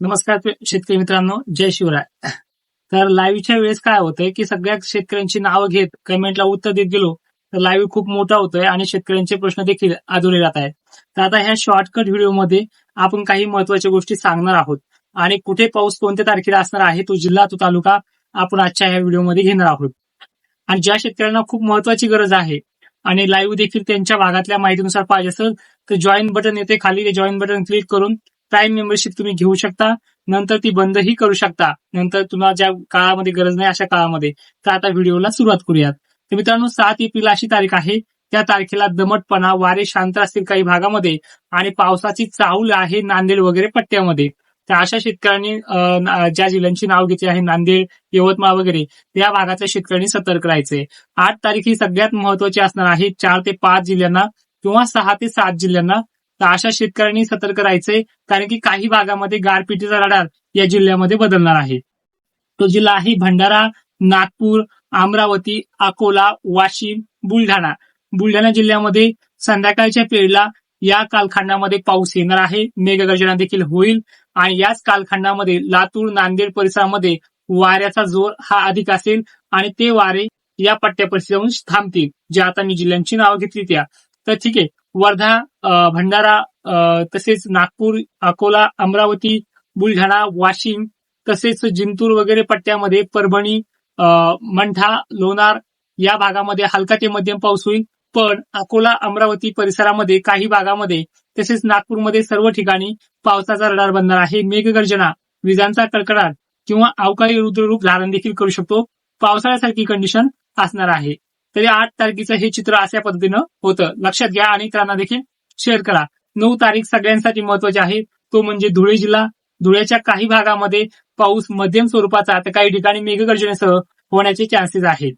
नमस्कार शेतकरी मित्रांनो जय शिवराय. तर लाईव्हच्या वेळेस काय होतंय की सगळ्या शेतकऱ्यांची नावं घेत कमेंटला उत्तर देत गेलो तर लाईव्ह खूप मोठा होतोय आणि शेतकऱ्यांचे प्रश्न देखील अधुरे राहत आहेत. तर आता ह्या शॉर्टकट व्हिडिओमध्ये आपण काही महत्त्वाच्या गोष्टी सांगणार आहोत. आणि कुठे पाऊस कोणत्या तारखेला असणार आहे तो जिल्हा तो तालुका आपण आजच्या ह्या व्हिडिओमध्ये घेणार आहोत. आणि ज्या शेतकऱ्यांना खूप महत्वाची गरज आहे आणि लाईव्ह देखील त्यांच्या भागातल्या माहितीनुसार पाहिजे असेल तर जॉईन बटन येते खाली ते जॉईन बटन क्लिक करून प्राईम मेंबरशिप तुम्ही घेऊ शकता. नंतर ती बंदही करू शकता. नंतर तुम्हाला ज्या काळामध्ये गरज नाही अशा काळामध्ये. तर आता व्हिडिओला सुरुवात करूयात. तर मित्रांनो सात एप्रिल अशी तारीख आहे. त्या तारखेला दमटपणा वारे शांत असतील काही भागामध्ये आणि पावसाची चाहूल आहे नांदेड वगैरे पट्ट्यामध्ये. तर अशा शेतकऱ्यांनी ज्या जिल्ह्यांची नाव घेतली आहे नांदेड यवतमाळ वगैरे त्या भागातल्या शेतकऱ्यांनी सतर्क राहायचे आठ तारीख ही सगळ्यात महत्वाची असणार आहे. चार ते पाच जिल्ह्यांना किंवा सहा ते सात जिल्ह्यांना तर अशा शेतकऱ्यांनी सतर्क राहायचंय कारण की काही भागामध्ये गारपिटीचा रडार या जिल्ह्यामध्ये बदलणार आहे. तो जिल्हा आहे भंडारा नागपूर अमरावती अकोला वाशिम बुलढाणा. बुलढाणा जिल्ह्यामध्ये संध्याकाळच्या पेळीला या कालखंडामध्ये पाऊस येणार आहे मेघगर्जना देखील होईल आणि याच कालखंडामध्ये लातूर नांदेड परिसरामध्ये वाऱ्याचा जोर हा अधिक असेल आणि ते वारे या पट्ट्या परिसराहून थांबतील जे आता मी जिल्ह्यांची नावं घेतली त्या. तर ठीक आहे वर्धा अं, भंडारा अं, तसेच नागपूर अकोला अमरावती बुलढाणा वाशिम तसेच जिंतूर वगैरे पट्ट्यामध्ये परभणी अं, मंठा लोणार या भागामध्ये हलका ते मध्यम पाऊस होईल. पण अकोला अमरावती परिसरामध्ये काही भागामध्ये तसेच नागपूरमध्ये सर्व ठिकाणी पावसाचा रडार बनणार आहे. मेघगर्जना विजांचा कडकडाट किंवा अवकाळी रुद्ररूप धारण देखील करू शकतो. पावसाळ्यासारखी कंडिशन असणार आहे. तरी आठ तारखेचं हे चित्र अशा पद्धतीनं होतं. लक्षात घ्या आणि इतरांना देखील शेअर करा. नऊ तारीख सगळ्यांसाठी महत्वाची आहे. तो म्हणजे धुळे जिल्हा. धुळ्याच्या काही भागामध्ये पाऊस मध्यम स्वरूपाचा तर काही ठिकाणी मेघगर्जनेसह होण्याचे चान्सेस आहेत.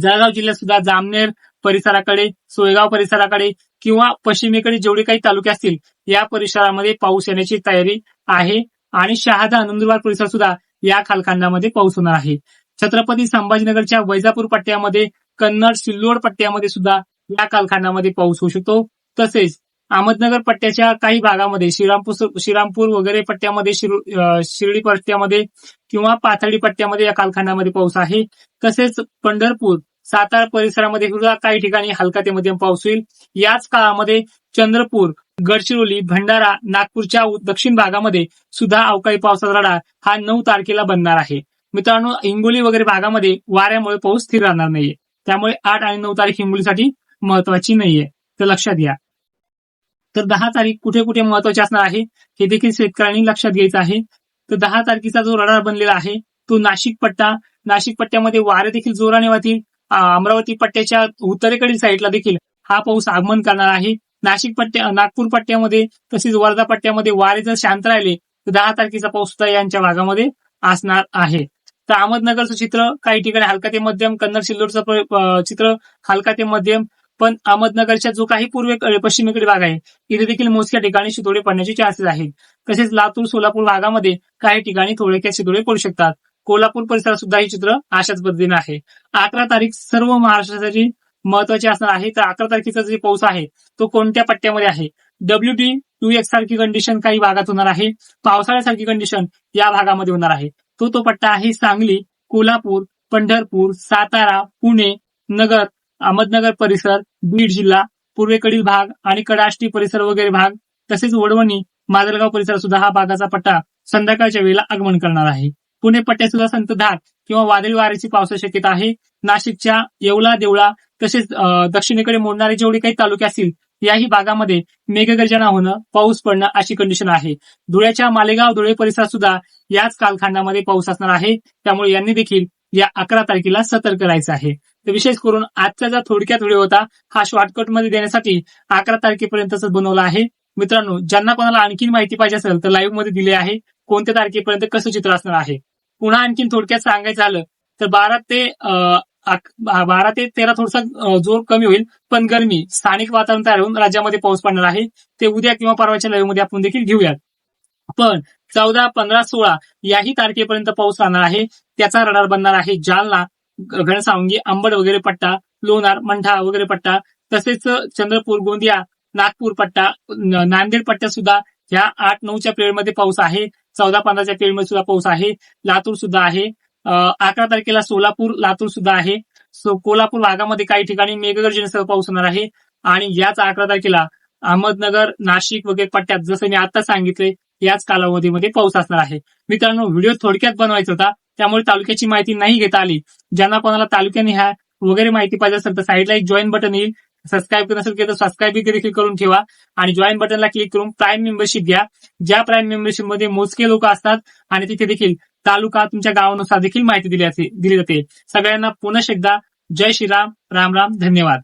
जळगाव जिल्ह्यात सुद्धा जामनेर परिसराकडे सोयगाव परिसराकडे किंवा पश्चिमेकडे जेवढे काही तालुके असतील या परिसरामध्ये पाऊस येण्याची तयारी आहे. आणि शहादा नंदुरबार परिसर सुद्धा या कालखंडामध्ये पाऊस होणार आहे. छत्रपती संभाजीनगरच्या वैजापूर पट्ट्यामध्ये कन्नड सिल्लोड पट्ट्यामध्ये सुद्धा या कालखंडामध्ये पाऊस होऊ शकतो. तसेच अहमदनगर पट्ट्याच्या काही भागामध्ये श्रीरामपूर श्रीरामपूर वगैरे पट्ट्यामध्ये शिर्डी पट्ट्यामध्ये किंवा पाथर्डी पट्ट्यामध्ये या कालखंडामध्ये पाऊस आहे. तसेच पंढरपूर सातारा परिसरामध्ये सुद्धा काही ठिकाणी हलका ते मध्यम पाऊस होईल. याच काळामध्ये चंद्रपूर गडचिरोली भंडारा नागपूरच्या दक्षिण भागामध्ये सुद्धा अवकाळी पावसाचा रडा हा नऊ तारखेला बनणार आहे. मित्रांनो हिंगोली वगैरे भागामध्ये वाऱ्यामुळे पाऊस स्थिर राहणार नाहीये. त्यामुळे आठ आणि नऊ तारीख हिंगोलीसाठी महत्वाची नाहीये. तर लक्षात घ्या. तर दहा तारीख कुठे कुठे महत्वाची असणार आहे हे देखील शेतकऱ्यांनी लक्षात घ्यायचं आहे. तर दहा तारखेचा जो रडार बनलेला आहे तो नाशिक पट्टा. नाशिक पट्ट्यामध्ये वारे देखील जोराने वाहतील. अमरावती पट्ट्याच्या उत्तरेकडील साईडला देखील हा पाऊस आगमन करणार आहे. नाशिक पट्ट्या नागपूर पट्ट्यामध्ये तसेच वर्धा पट्ट्यामध्ये वारे जर शांत राहिले तर दहा तारखेचा पाऊस सुद्धा यांच्या भागामध्ये असणार आहे. तर अहमदनगरचं चित्र काही ठिकाणी हलका ते मध्यम कन्नड सिल्लोडचं चित्र हलका ते मध्यम पण अहमदनगरच्या जो काही पूर्वे पश्चिमेकडे भाग आहे इथे देखील मोजक्या ठिकाणी शितोडे पडण्याचे चान्सेस आहेत. तसेच लातूर सोलापूर भागामध्ये काही ठिकाणी थोडेक्या शितोडे पडू शकतात. कोल्हापूर परिसरात सुद्धा हे चित्र अशाच पद्धतीने आहे. अकरा तारीख सर्व महाराष्ट्रासाठी महत्वाची असणार आहे. तर अकरा तारखेचा जे पाऊस आहे तो कोणत्या पट्ट्यामध्ये आहे? डब्ल्यू डी टू एक्स सारखी कंडिशन काही भागात होणार आहे. पावसाळ्यासारखी कंडिशन या भागामध्ये होणार आहे. तो तो पट्टा आहे सांगली कोल्हापूर पंढरपूर सातारा पुणे नगर अहमदनगर परिसर बीड जिल्हा पूर्वेकडील भाग आणि कडाष्टी परिसर वगैरे भाग तसेच वडवणी माजलगाव परिसर सुद्धा हा भागाचा पट्टा संध्याकाळच्या वेळेला आगमन करणार आहे. पुणे पट्ट्यात सुद्धा संतधार किंवा वादळी वाऱ्याची पावसाची शक्यता आहे. नाशिकच्या येवला देवळा तसेच दक्षिणेकडे मोडणारे जेवढे काही तालुके असतील याही भागामध्ये मेघगर्जना होणं पाऊस पडणं अशी कंडिशन आहे. धुळ्याच्या मालेगाव धुळे परिसरात सुद्धा याच कालखंडामध्ये पाऊस असणार आहे. त्यामुळे यांनी देखील या अकरा तारखेला सतर्क राहायचं आहे. तर विशेष करून आजचा जो थोडक्यात व्हिडिओ होता हा शॉर्टकटमध्ये देण्यासाठी अकरा तारखेपर्यंतच बनवला आहे. मित्रांनो ज्यांना कोणाला आणखीन माहिती पाहिजे असेल तर लाईव्हमध्ये दिले आहे. कोणत्या तारखेपर्यंत कसं चित्र असणार आहे? पुन्हा आणखीन थोडक्यात सांगायचं झालं तर बारा ते अं, बारा ते तेरा थोडासा जोर कमी होईल. पण गरमी स्थानिक वातावरण तयार होऊन राज्यामध्ये पाऊस पडणार आहे. ते उद्या किंवा परवाच्या लाईव्हमध्ये आपण देखील घेऊयात. पण चौदा पंधरा सोळा याही तारखेपर्यंत पाऊस राहणार आहे. त्याचा रडार बनणार आहे जालना घनसावंगी अंबड वगैरे पट्टा लोणार मंठा वगैरे पट्टा तसेच चंद्रपूर गोंदिया नागपूर पट्टा नांदेड पट्टा सुद्धा ह्या आठ नऊच्या पिरियडमध्ये पाऊस आहे. चौदा पंधराच्या पिरियडमध्ये सुद्धा पाऊस आहे. लातूर सुद्धा आहे. अकरा तारखेला सोलापूर लातूर सुद्धा आहे. सो कोल्हापूर भागामध्ये काही ठिकाणी मेघगर्जनेसह पाऊस होणार आहे. आणि याच अकरा तारखेला अहमदनगर नाशिक वगैरे पट्ट्यात जसं मी आता सांगितले याच कालावधीमध्ये पाऊस असणार आहे. मित्रांनो व्हिडिओ थोडक्यात बनवायचा होता. त्यामुळे तालुक्याची माहिती नाही घेता आली. ज्यांना कोणाला तालुक्याने ह्या वगैरे माहिती पाहिजे असेल तर साईडला एक जॉईन बटन येईल. सबस्क्राईब करत असेल तर सबस्क्राईब देखील करून ठेवा. आणि जॉईन बटनला क्लिक करून प्राईम मेंबरशिप घ्या. ज्या प्राईम मेंबरशिपमध्ये मोजके लोक असतात आणि तिथे देखील तालुका तुमच्या गावानुसार देखील माहिती दिली दिली जाते. सगळ्यांना पुन्हा एकदा जय श्रीराम राम राम धन्यवाद.